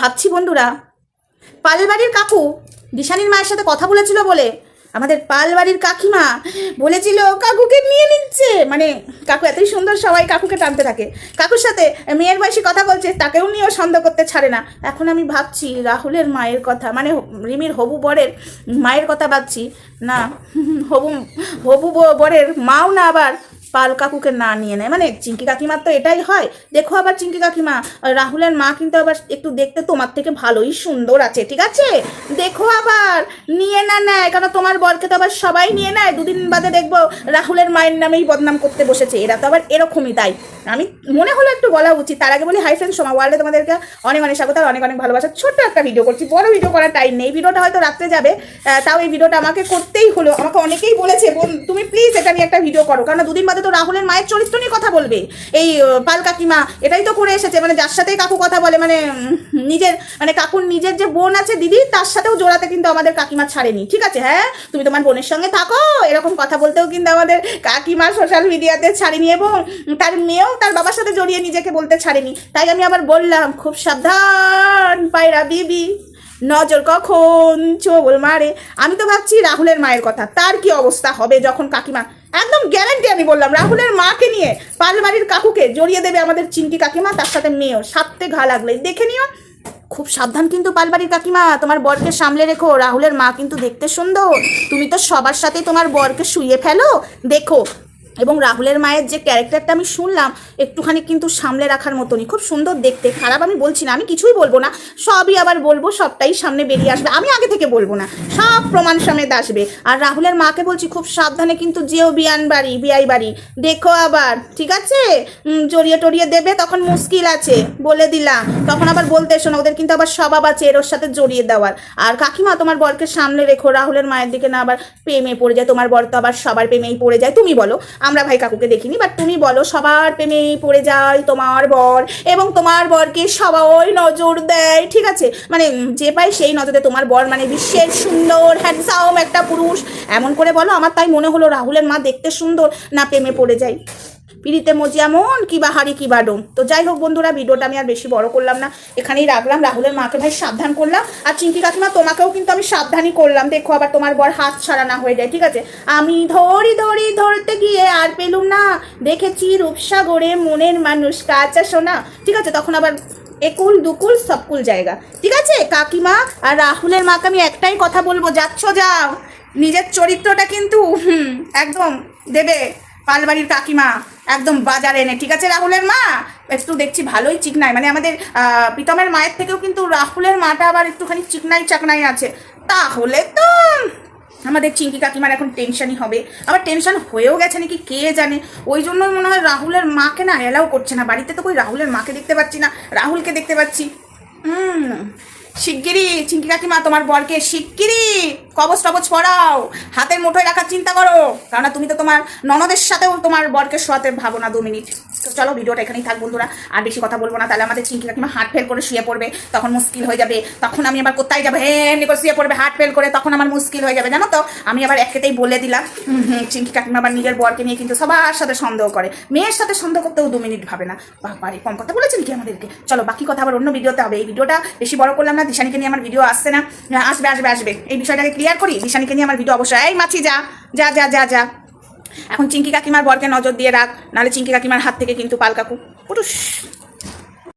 ভাবছি বন্ধুরা। পালবাড়ির কাকু দিশানির মায়ের সাথে কথা বলেছিল বলে, আমাদের পালবাড়ির কাকিমা বলেছিল, কাকুকে নিয়ে নিচ্ছে। মানে কাকু এতই সুন্দর সবাই কাকুকে টানতে থাকে। কাকুর সাথে মেয়ের বয়সী কথা বলছে, তাকেও নিয়েও সন্দেহ করতে ছাড়ে না। এখন আমি ভাবছি, রাহুলের মায়ের কথা মানে রিমির হবু বরের মায়ের কথা ভাবছি। না, হবু হবু বরের মাও না আবার পাল কাকুকে না নিয়ে নেয়। মানে চিঙ্কি কাকিমার তো এটাই হয়। দেখো আবার চিঙ্কি কাকিমা, রাহুলের মা কিন্তু আবার একটু দেখতে তোমার থেকে ভালোই সুন্দর আছে, ঠিক আছে? দেখো আবার, নিয়ে না নেয় কারণ তোমার বরকে তো আবার সবাই নিয়ে নেয়? দুদিন বাদে দেখব রাহুলের মায়ের নামেই বদনাম করতে বসেছে। এরা তো আবার এরকমই তাই। আমি, মনে হলো একটু বলা উচিত। তার আগে বলি, হাই ফ্রেন্ড সময় ওয়ার্ল্ডে তোমাদেরকে অনেক অনেক স্বাগত অনেক অনেক ভালোবাসা। ছোট্ট একটা ভিডিও করছি, বড় ভিডিও করার টাইম নেই। ভিডিওটা হয়তো রাত্রে যাবে তাও এই ভিডিওটা আমাকে করতেই হলো। আমাকে অনেকেই বলেছে তুমি প্লিজ এটা নিয়ে একটা ভিডিও করো। কারণ দুদিন বাদে তো রাহুলের মায়ের চরিত্র নিয়ে কথা বলবে। এই পাল কাকিমা, এটাই তো করে এসেছে। মানে যার সাথেই কাকু কথা বলে মানে নিজের মানে কাকুর নিজের যে বোন আছে দিদি, তার সাথেও জোড়াতে কিন্তু আমাদের কাকিমা ছাড়েনি। ঠিক আছে হ্যাঁ? তুমি তোমার বোনের সঙ্গে থাকো, এরকম কথা বলতেও কিন্তু আমাদের কাকিমা সোশ্যাল মিডিয়াতে ছাড়েনি এবং তার মেয়েও তার বাবার সাথে জড়িয়ে নিজেকে বলতে ছাড়েনি। তাই আমি আবার বললাম, খুব সাবধান, পায়রা বিবি। নজর কখন চোবল মারে? আমি তো ভাবছি রাহুলের মায়ের কথা। তার কি অবস্থা হবে যখন কাকিমা? একদম গ্যারান্টি আমি বললাম, রাহুলের মাকে নিয়ে পালবাড়ির কাকুকে জড়িয়ে দেবে আমাদের চিন্টি কাকিমা, তার সাথে মেয়েও। সাথে ঘা লাগলে দেখে নিও, খুব সাবধান কিন্তু পালবাড়ির কাকিমা। তোমার বরকে সামলে রেখো। রাহুলের মা কিন্তু দেখতে সুন্দর। তুমি তো সবার সাথে তোমার বরকে শুয়ে ফেলো। দেখো এবং রাহুলের মায়ের যে ক্যারেক্টারটা আমি শুনলাম, একটুখানি কিন্তু সামলে রাখার মতনই। খুব সুন্দর দেখতে, খারাপ আমি বলছি না, আমি কিছুই বলব না। সবই আবার বলব, সবটাই সামনে বেরিয়ে আসবে। আমি আগে থেকে বলব না, সব প্রমাণ সমেত আসবে। আর রাহুলের মাকে বলছি, খুব সাবধানে কিন্তু যেও বিয়ান বাড়ি, বিয়াই বাড়ি। দেখো আবার, ঠিক আছে? জড়িয়ে টড়িয়ে দেবে, তখন মুশকিল আছে, বলে দিলাম। তখন আবার বলতে এসো না, ওদের কিন্তু আবার স্বভাব আছে, এর ওর সাথে জড়িয়ে দেওয়ার। আর কাকিমা, তোমার বরকে সামনে রেখো, রাহুলের মায়ের দিকে না আবার প্রেমে পড়ে যায়, তোমার বর তো আবার সবার প্রেমেই পড়ে যায়, তুমি বলো। আমরা ভাই কাকুকে দেখিনি বাট তুমি বলো, সবার প্রেমে পড়ে যায় তোমার বর এবং তোমার বরকে সবাই নজর দেয়, ঠিক আছে? মানে যে পায় সেই নজরে তোমার বর মানে বিশ্বের সুন্দর হ্যান্ডসাম একটা পুরুষ। এমন করে বলো, আমার তাই মনে হলো রাহুলের মা দেখতে সুন্দর, না প্রেমে পড়ে যায় পিড়িতে মজিয়ামন কি বা হাড়ি কি বা ডোম তো যাই হোক বন্ধুরা, ভিডিওটা আমি আর বেশি বড় করলাম না। এখানেই রাখলাম। রাহুলের মাকে ভাই সাবধান করলাম। আর চিঙ্কি কাকিমা, তোমাকেও কিন্তু আমি সাবধানই করলাম। দেখো আবার তোমার বর হাত ছাড়া না হয়ে যায়, ঠিক আছে? আমি ধরি ধরি, ধরতে গিয়ে আর পেলুম না। দেখেছি রূপসাগরে মনের মানুষ, কাঁচা সোনা। ঠিক আছে? তখন আবার একুল, দুকুল, সবকুল জায়গা। ঠিক আছে? কাকিমা আর রাহুলের মাকে আমি একটাই কথা বলব, যাচ্ছ যাও। নিজের চরিত্রটা কিন্তু একদম দেবে। পালবাড়ির কাকিমা একদম বাজারে এনে। ঠিক আছে, রাহুলের মা? একটু দেখছি ভালোই চিকনাই মানে আমাদের প্রীতমের মায়ের থেকেও কিন্তু রাহুলের মাটা আবার একটুখানি চিকনাই চাকনাই আছে। তাহলে তো আমাদের চিঙ্কি কাকিমার এখন টেনশনই হবে। আবার টেনশন হয়েও গেছে নাকি কে জানে? ওই জন্য মনে হয় রাহুলের মাকে না এলাও করছে না। বাড়িতে তো কই রাহুলের মাকে দেখতে পাচ্ছি না। রাহুলকে দেখতে পাচ্ছি। হুম। শিগগিরি চিঙ্কি কাকিমা, তোমার বরকে শিগগিরি কবচ টবচ পড়াও। হাতের মুঠোয় রাখার চিন্তা করো। কেননা তুমি তো তোমার ননদের সাথেও তোমার বরকে শোয়াতে ভাবো না দু মিনিট। তো চলো ভিডিওটা এখানেই থাক বন্ধুরা, আর বেশি কথা বলব না, তাহলে আমাদের চিঙ্কি কাকিমা হার্ট ফেল করে শুয়ে পড়বে, তখন মুশকিল হয়ে যাবে, তখন আমি আবার কোথায় যাব? হ্যাঁ করে শুয়ে পড়বে হার্ট ফেল করে, তখন আমার মুশকিল হয়ে যাবে, জানো তো? আমি আবার একেতেই বলে দিলাম চিঙ্কি কাকিমা আবার নিজের বরকে নিয়ে কিন্তু সবার সাথে সন্দেহ করে, মেয়ের সাথে সন্দেহ করতেও দু মিনিট ভাবে না, বাবারে, কম কথা বলেছেন কি আমাদেরকে? চলো, বাকি কথা আবার অন্য ভিডিওতে হবে, এই ভিডিওটা বেশি বড় করলাম না, দিশানিকে নিয়ে আমার ভিডিও আসছে না আসবে আসবে আসবে, এই বিষয়টাকে ক্লিয়ার করি, দিশানিকে নিয়ে আমার ভিডিও অবশ্যই, এই মাছি, যা যা যা যা যা। এখন চিঙ্কি কাকিমার বরকে নজর দিয়ে রাখ, নাহলে চিঙ্কি কাকিমার হাত থেকে কিন্তু পাল কাকু পুরুষ